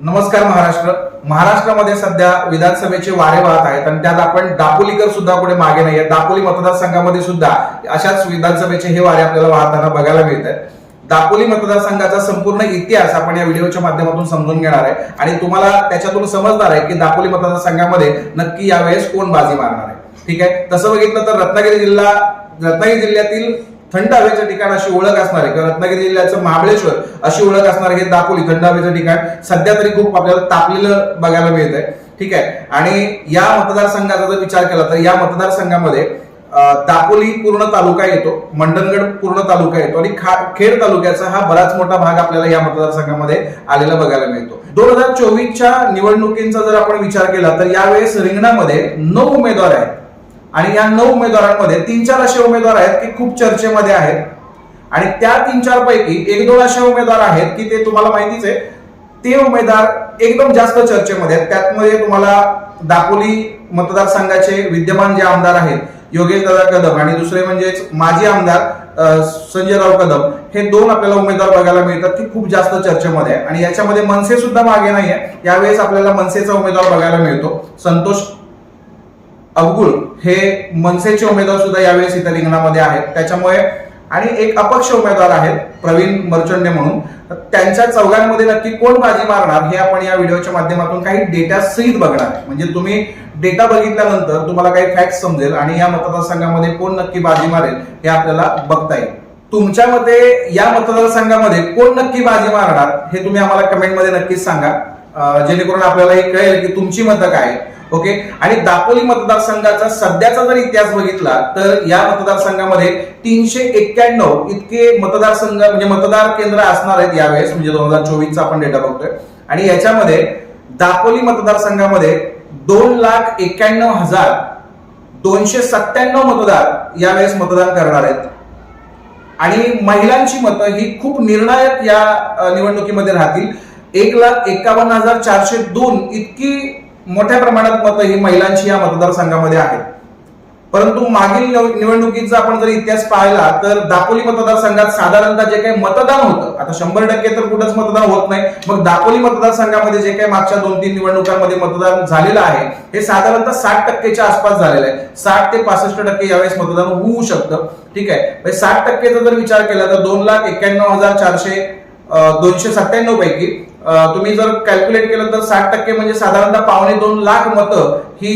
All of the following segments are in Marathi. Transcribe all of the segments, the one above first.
नमस्कार महाराष्ट्र. महाराष्ट्रामध्ये सध्या विधानसभेचे वारे वाहत आहेत आणि त्यात आपण दापोलीकर सुद्धा पुढे मागे नाहीये. दापोली मतदारसंघामध्ये सुद्धा अशाच विधानसभेचे हे वारे आपल्याला वाहताना बघायला मिळत आहेत दापोली मतदारसंघाचा संपूर्ण इतिहास आपण या व्हिडिओच्या माध्यमातून समजून घेणार आहे. आणि तुम्हाला त्याच्यातून समजणार आहे की दापोली मतदारसंघामध्ये नक्की यावेळेस कोण बाजी मारणार आहे. ठीक आहे? तसं बघितलं तर रत्नागिरी जिल्हा रत्नागिरी जिल्ह्यातील थंड हवेचं ठिकाण अशी ओळख असणार आहे. किंवा रत्नागिरी जिल्ह्याचं महाबळेश्वर अशी ओळख असणार हे दापोली थंड हवेचं ठिकाण. सध्या तरी खूप आपल्याला तापलेलं बघायला मिळत आहे ठीक आहे? आणि या मतदारसंघाचा जर विचार केला तर या मतदारसंघामध्ये दापोली पूर्ण तालुका येतो मंडणगड पूर्ण तालुका येतो आणि खा- खेड तालुक्याचा हा बराच मोठा भाग आपल्याला या मतदारसंघामध्ये आलेला बघायला मिळतो. दोन हजार चोवीसच्या निवडणुकींचा जर आपण विचार केला तर यावेळेस रिंगणामध्ये नऊ उमेदवार आहेत. आणि या नऊ उमेदवारांमध्ये तीन चार असे उमेदवार आहेत की खूप चर्चेमध्ये आहेत. आणि त्या तीन चार पैकी एक दोन असे उमेदवार आहेत की ते तुम्हाला माहितीच आहे. ते उमेदवार एकदम जास्त चर्चेमध्ये आहेत. त्यातमध्ये तुम्हाला दापोली मतदारसंघाचे विद्यमान जे आमदार आहेत योगेश दादा कदम आणि दुसरे म्हणजेच माजी आमदार संजयराव कदम हे दोन आपल्याला उमेदवार बघायला मिळतात की खूप जास्त चर्चेमध्ये आहे आणि याच्यामध्ये मनसे सुद्धा मागे नाहीये. यावेळेस आपल्याला मनसेचा उमेदवार बघायला मिळतो संतोष अवगुळ हे मनसेचे उमेदवार सुद्धा यावेळेस इथं रिंगणामध्ये आहेत. त्याच्यामुळे आणि एक अपक्ष उमेदवार आहेत प्रवीण मर्चंडे म्हणून. त्यांच्या चौघांमध्ये नक्की कोण बाजी मारणार हे आपण या व्हिडिओच्या माध्यमातून काही डेटा सहित बघणार आहे. म्हणजे तुम्ही डेटा बघितल्यानंतर तुम्हाला काही फॅक्ट समजेल आणि या मतदारसंघामध्ये कोण नक्की बाजी मारेल हे आपल्याला बघता येईल. तुमच्या मते या मतदारसंघामध्ये कोण नक्की बाजी मारणार हे तुम्ही आम्हाला कमेंटमध्ये नक्कीच सांगा. जेणेकरून आपल्याला हे कळेल की तुमची मतं काय आहे ओके? आणि दापोली मतदारसंघाचा सध्याचा जर इतिहास बघितला तर या मतदारसंघामध्ये तीनशे एक्क्याण्णव इतके मतदारसंघ म्हणजे मतदार केंद्र असणार आहेत यावेळेस म्हणजे दोन हजार चोवीसचा आपण डेटा बघतोय. आणि याच्यामध्ये दापोली मतदारसंघामध्ये दोन लाख एक्क्याण्णव हजार दोनशे सत्त्याण्णव मतदार यावेळेस मतदान करणार आहेत. आणि महिलांची मतं ही खूप निर्णायक या निवडणुकीमध्ये राहतील. एक लाख एकावन्न हजार चारशे दोन इतकी मोठ्या प्रमाणात मतं ही महिलांची या मतदारसंघामध्ये आहेत. परंतु मागील निवडणुकीचा आपण जर इतिहास पाहिला तर दापोली मतदारसंघात साधारणतः जे काही मतदान होतं आता शंभर टक्के तर कुठंच मतदान होत नाही मग दापोली मतदारसंघामध्ये जे काही मागच्या दोन तीन निवडणुकांमध्ये मतदान झालेलं आहे हे साधारणतः साठ टक्केच्या आसपास झालेलं आहे. साठ ते पासष्ट टक्के यावेळेस मतदान होऊ शकतं. ठीक आहे? म्हणजे साठ टक्केचा जर विचार केला तर दोन लाख एक्क्याण्णव हजार चारशे दोनशे सत्त्याण्णव पैकी तुम्ही जर कॅल्क्युलेट केलं तर साठ टक्के म्हणजे साधारणतः पावणे दोन लाख मतं ही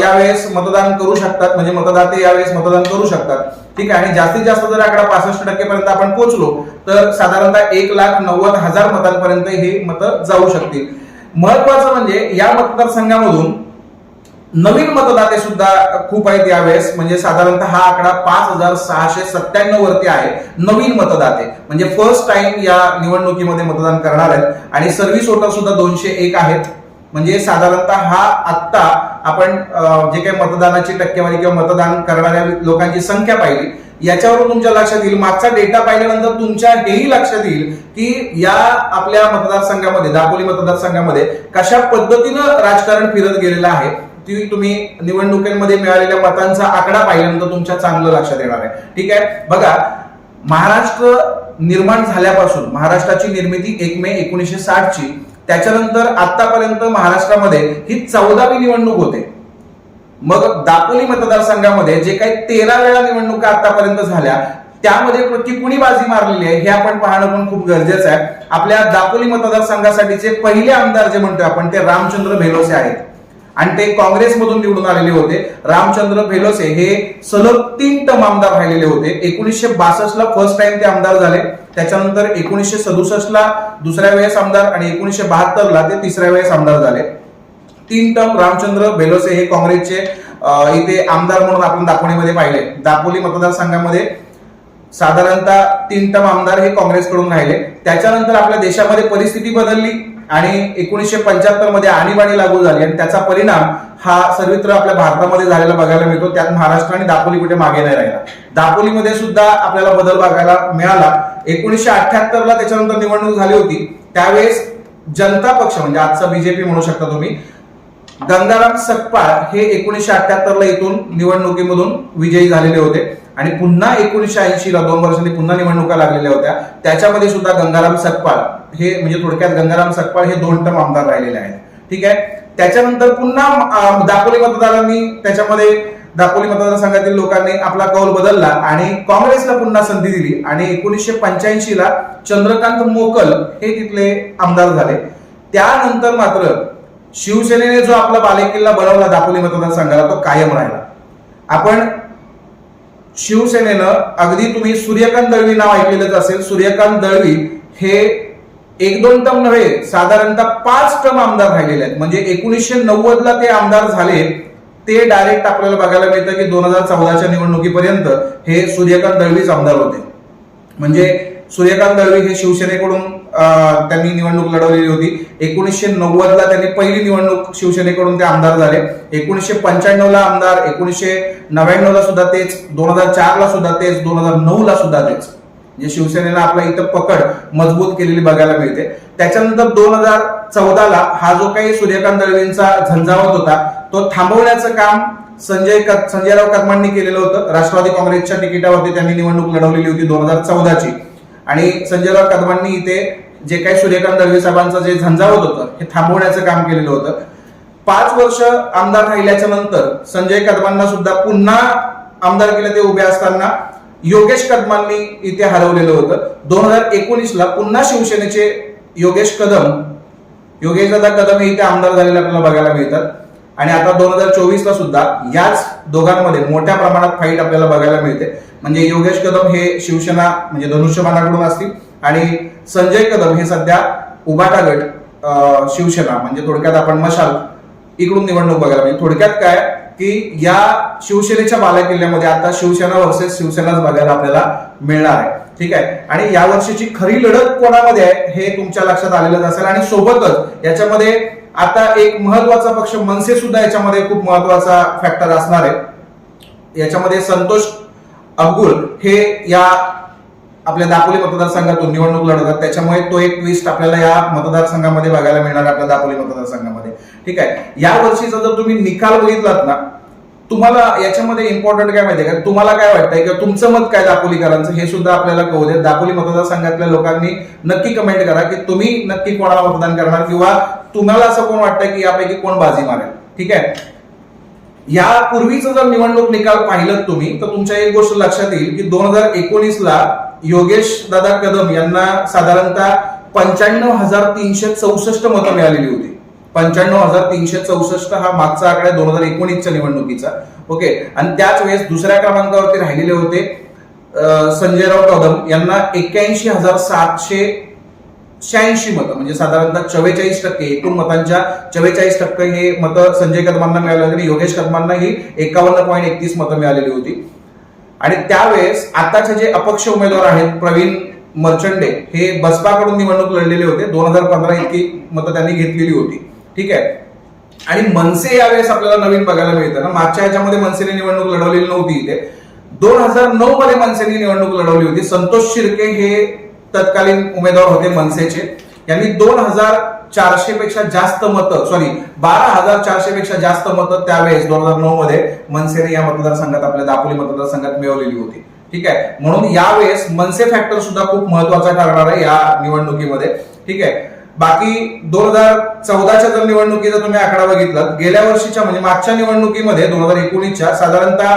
यावेळेस मतदान करू शकतात. म्हणजे मतदाते यावेळेस मतदान करू शकतात. ठीक आहे? आणि जास्तीत जास्त जर आकडा पासष्ट टक्केपर्यंत आपण पोहोचलो तर साधारणतः एक लाख नव्वद हजार मतांपर्यंत हे मतं जाऊ शकतील. महत्वाचं म्हणजे या मतदारसंघामधून नवीन मतदाते सुद्धा खूप आहेत यावेळेस. म्हणजे साधारणतः हा आकडा पाच हजार सहाशे सत्त्याण्णव वरती आहे नवीन मतदाते. म्हणजे फर्स्ट टाइम या निवडणुकीमध्ये मतदान करणार आहेत. आणि सर्व्हिस वोटर सुद्धा दोनशे एक आहेत. म्हणजे साधारणतः हा आत्ता आपण जे काही मतदानाची टक्केवारी किंवा मतदान करणाऱ्या लोकांची संख्या पाहिली याच्यावरून तुमच्या लक्षात येईल. मागचा डेटा पाहिल्यानंतर तुमच्या हेही लक्षात येईल की या आपल्या मतदारसंघामध्ये दापोली मतदारसंघामध्ये कशा पद्धतीनं राजकारण फिरत गेलेलं आहे. ती तुम्ही निवडणुकीमध्ये मिळालेल्या मतांचा आकडा पाहिल्यानंतर तुमच्या चांगलं लक्षात येणार आहे. ठीक आहे? बघा महाराष्ट्र निर्माण झाल्यापासून महाराष्ट्राची निर्मिती एक मे एकोणीसशे साठ ची त्याच्यानंतर आतापर्यंत महाराष्ट्रामध्ये ही चौदावी निवडणूक होते. मग दापोली मतदारसंघामध्ये जे काही तेरा वेळा निवडणुका आतापर्यंत झाल्या त्यामध्ये नक्की कुणी बाजी मारलेली आहे हे आपण पाहणं पण खूप गरजेचं आहे. आपल्या दापोली मतदारसंघासाठीचे पहिले आमदार जे म्हणतोय आपण ते रामचंद्र भेलोसे आहेत. आणि ते काँग्रेसमधून निवडून आलेले होते. रामचंद्र फेलोसे हे सलग तीन टम आमदार राहिलेले होते. एकोणीसशे बासष्ट ला फर्स्ट टाइम ते आमदार झाले. त्याच्यानंतर एकोणीसशे सदुसष्ट ला दुसऱ्या वेळेस आमदार आणि एकोणीसशे बहात्तर ला ते तिसऱ्या वेळेस आमदार झाले. तीन टर्म रामचंद्र बेलोसे हे काँग्रेसचे इथे आमदार म्हणून आपण दापोलीमध्ये पाहिले. दापोली मतदारसंघामध्ये साधारणतः तीन टर्म आमदार हे काँग्रेसकडून राहिले. त्याच्यानंतर आपल्या देशामध्ये परिस्थिती बदलली. आणि एकोणीसशे पंच्याहत्तरमध्ये आणीबाणी लागू झाली आणि त्याचा परिणाम हा सर्वत्र आपल्या भारतामध्ये झालेला बघायला मिळतो. त्यात महाराष्ट्र आणि दापोली कुठे मागे नाही राहिला. दापोलीमध्ये सुद्धा आपल्याला बदल बघायला मिळाला. एकोणीसशे अठ्याहत्तर ला त्याच्यानंतर निवडणूक झाली होती. त्यावेळेस जनता पक्ष म्हणजे आजचा बीजेपी म्हणू शकता तुम्ही गंगाराम सकपाळ हे एकोणीसशे अठ्याहत्तर ला इथून निवडणुकीमधून विजयी झालेले होते. आणि पुन्हा एकोणीसशे ऐंशीला दोन वर्षांनी पुन्हा निवडणुका लागलेल्या होत्या. त्याच्यामध्ये सुद्धा गंगाराम सकपाळ हे म्हणजे थोडक्यात गंगाराम सकपाळ हे दोन टर्म आमदार राहिलेले आहेत. ठीक आहे? त्याच्यानंतर पुन्हा दापोली मतदारांनी त्याच्यामध्ये दापोली मतदारसंघातील लोकांनी आपला कौल बदलला आणि काँग्रेसला पुन्हा संधी दिली आणि एकोणीसशे पंच्याऐंशीला चंद्रकांत मोकल हे तिथले आमदार झाले. त्यानंतर मात्र शिवसेनेने जो आपला बालेकिल्ला बनवला दापोली मतदारसंघाला तो कायम राहिला. आपण शिवसेनेनं अगदी तुम्ही सूर्यकांत दळवी नाव ऐकलेलंच असेल. सूर्यकांत दळवी हे एक दोन टर्म नव्हे साधारणतः पाच टर्म आमदार राहिलेले आहेत. म्हणजे एकोणीसशे नव्वद ला ते आमदार झाले ते डायरेक्ट आपल्याला बघायला मिळतं की दोन हजार चौदाच्या निवडणुकीपर्यंत हे सूर्यकांत दळवीच आमदार होते. म्हणजे सूर्यकांत दळवी हे शिवसेनेकडून त्यांनी निवडणूक लढवलेली होती. एकोणीसशे नव्वदला त्यांनी पहिली निवडणूक शिवसेनेकडून ते आमदार झाले. एकोणीसशे पंच्याण्णवला आमदार एकोणीसशे नव्याण्णवला सुद्धा तेच दोन हजार चारला सुद्धा तेच दोन हजार नऊला सुद्धा तेच. म्हणजे शिवसेनेला आपला इथं पकड मजबूत केलेली बघायला मिळते. त्याच्यानंतर दोन हजार चौदाला हा जो काही सूर्यकांत दळवींचा झंझावत होता तो थांबवण्याचं काम संजय संजयराव कदमांनी केलेलं होतं. राष्ट्रवादी काँग्रेसच्या तिकिटावरती त्यांनी निवडणूक लढवलेली होती दोन हजार चौदाची. आणि संजयराव कदमांनी इथे जे काही सूर्यकांत दळवी साहेबांचं जे झंझावत होतं हे थांबवण्याचं काम केलेलं होतं. पाच वर्ष आमदार राहिल्याच्या नंतर संजय कदमांना सुद्धा पुन्हा आमदार केले ते उभे असताना योगेश कदमांनी इथे हरवलेलं होतं. दोन हजार एकोणीसला पुन्हा शिवसेनेचे योगेश कदम योगेश दादा कदम हे इथे आमदार झालेले आपल्याला बघायला मिळतात. आणि आता दोन हजार चोवीसला सुद्धा याच दोघांमध्ये मोठ्या प्रमाणात फाईट आपल्याला बघायला मिळते. म्हणजे योगेश कदम हे शिवसेना म्हणजे धनुष्यबाणाकडून असतील आणि संजय कदम हे सध्या उबाटा गट शिवसेना म्हणजे थोडक्यात आपण मशाल इकडून निवडणूक बघायला म्हणजे थोडक्यात काय की या शिवसेनेच्या बालेकिल्ल्यामध्ये आता शिवसेना वर्सेस शिवसेनाच बघायला आपल्याला मिळणार आहे. ठीक आहे? आणि या वर्षीची खरी लढत कोणामध्ये आहे हे तुमच्या लक्षात आलेलंच असेल आणि सोबतच याच्यामध्ये आता एक महत्त्वाचा पक्ष मनसे सुद्धा याच्यामध्ये खूप महत्त्वाचा फॅक्टर असणार आहे. याच्यामध्ये संतोष अब्गुल हे या आपल्या दापोली मतदारसंघातून निवडणूक लढवतात. त्याच्यामुळे तो एक ट्विस्ट आपल्याला या मतदारसंघामध्ये बघायला मिळणार आपल्या दापोली मतदारसंघामध्ये. ठीक आहे? या वर्षीचा जर तुम्ही निकाल बघितलात ना तुम्हाला याच्यामध्ये इम्पॉर्टंट काय माहितीये का? तुम्हाला काय वाटतंय किंवा तुमचं मत काय दापोलीकरांचं? हे सुद्धा आपल्याला कळू दे दापोली मतदारसंघातल्या लोकांनी नक्की कमेंट करा की तुम्ही नक्की कोणाला मतदान करणार किंवा तुम्हाला असं कोण वाटतंय की यापैकी कोण बाजी मारेल? ठीक आहे? यापूर्वीचं जर निवडणूक निकाल पाहिलं तुम्ही तर तुमच्या एक गोष्ट लक्षात येईल की दोन हजार एकोणीस ला योगेश दादा कदम यांना साधारणतः पंच्याण्णव हजार तीनशे चौसष्ट मतं मिळालेली होती. पंच्याण्णव हजार तीनशे चौसष्ट हा मागचा आकडा दोन हजार एकोणीसच्या निवडणुकीचा. ओके? आणि त्याच वेळेस दुसऱ्या क्रमांकावरती राहिलेले होते संजय संजयराव कदम यांना एक्क्याऐंशी हजार सातशे शहाऐंशी मतं म्हणजे साधारणतः चव्वेचाळीस टक्के एकूण मतांच्या चव्वेचाळीस टक्के हे मतं संजय कदमांना मिळाले होते आणि योगेश कदमांना ही एकावन्न पॉईंट एकतीस मतं मिळालेली होती. आणि त्यावेळेस आताचे जे अपक्ष उमेदवार आहेत प्रवीण मर्चंडे हे बसपाकडून निवडणूक लढलेले होते. दोन हजार पंधरा इतकी मतं त्यांनी घेतलेली होती. ठीक आहे? आणि मनसे यावेळेस आपल्याला नवीन बघायला मिळतं ना. मागच्या ह्याच्यामध्ये मनसेने निवडणूक लढवलेली नव्हती इथे. दोन हजार नऊ मध्ये मनसेने निवडणूक लढवली होती. संतोष शिर्के हे तत्कालीन उमेदवार होते मनसेचे. यांनी दोन हजार चारशे पेक्षा जास्त मतं सॉरी बारा हजार चारशे पेक्षा जास्त मतं त्यावेळेस दोन हजार नऊ मध्ये मनसेने या मतदारसंघात आपल्या दापोली मतदारसंघात मिळवलेली होती. ठीक आहे? म्हणून यावेळेस मनसे फॅक्टर सुद्धा खूप महत्त्वाचा ठरणार आहे या निवडणुकीमध्ये. ठीक आहे? बाकी दोन हजार चौदाच्या जर निवडणुकीचा तुम्ही आकडा बघितला गेल्या वर्षीच्या म्हणजे मागच्या निवडणुकीमध्ये दोन हजार एकोणीसच्या साधारणतः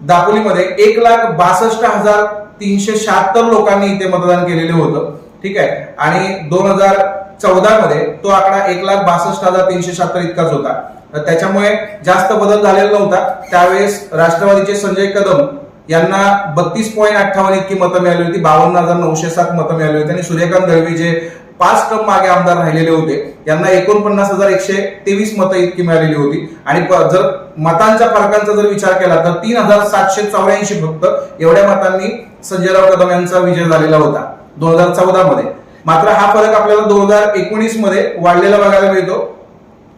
दापोलीमध्ये एक लाख बासष्ट हजार तीनशे शहात्तर लोकांनी इथे मतदान केलेलं होतं. ठीक आहे? आणि दोन हजार चौदा मध्ये तो आकडा एक लाख बासष्ट हजार तीनशे शहात्तर इतकाच होता. तर त्याच्यामुळे जास्त बदल झालेला नव्हता. त्यावेळेस राष्ट्रवादीचे संजय कदम यांना बत्तीस पॉईंट अठ्ठावन्न इतकी मतं मिळाली होती. बावन्न हजार नऊशे सात मतं मिळाली होती. आणि सूर्यकांत दळवी जे पाच टर्म मागे आमदार राहिलेले होते यांना एकोणपन्नास हजार एकशे तेवीस मतं इतकी मिळालेली होती. आणि जर मतांच्या फरकांचा जर विचार केला तर तीन हजार सातशे चौऱ्याऐंशी फक्त एवढ्या मतांनी संजयराव कदम यांचा विजय झालेला होता. दोन हजार चौदा मध्ये. मात्र हा फरक आपल्याला दोन हजार एकोणीसमध्ये वाढलेला बघायला मिळतो.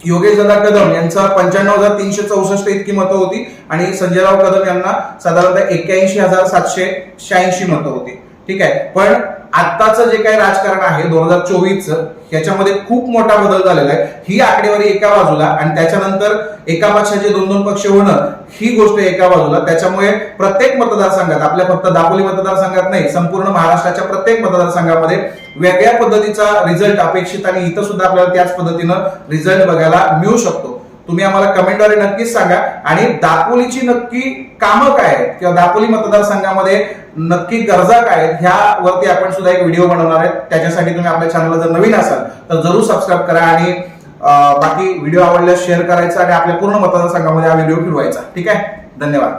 योगेश दादा कदम यांचा पंच्याण्णव हजार तीनशे चौसष्ट इतकी मतं होती आणि संजयराव कदम यांना साधारणतः एक्क्याऐंशी हजार सातशे शहाऐंशी मतं होती. ठीक आहे. पण आत्ताचं जे काही राजकारण आहे दोन हजार चोवीसचं याच्यामध्ये खूप मोठा बदल झालेला आहे. ही आकडेवारी एका बाजूला आणि त्याच्यानंतर एका पक्षाचे दोन दोन पक्ष होणं ही गोष्ट एका बाजूला. त्याच्यामुळे प्रत्येक मतदारसंघात आपल्या फक्त दापोली मतदारसंघात नाही संपूर्ण महाराष्ट्राच्या प्रत्येक मतदारसंघामध्ये वेगळ्या पद्धतीचा रिझल्ट अपेक्षित आणि इथं सुद्धा आपल्याला त्याच पद्धतीनं रिझल्ट बघायला मिळू शकतो. तुम्ही आम्हाला कमेंटद्वारे नक्कीच सांगा. आणि दापोलीची नक्की कामं काय आहेत? किंवा दापोली मतदारसंघामध्ये नक्की गरजा काय आहेत? ह्यावरती आपण सुद्धा एक व्हिडिओ बनवणार आहे त्याच्यासाठी तुम्ही आपल्या चॅनलला जर नवीन असाल तर जरूर सबस्क्राईब करा आणि बाकी व्हिडिओ आवडल्यास शेअर करायचा आणि आपल्या पूर्ण मतदारसंघामध्ये हा व्हिडिओ फिरवायचा. ठीक आहे? धन्यवाद.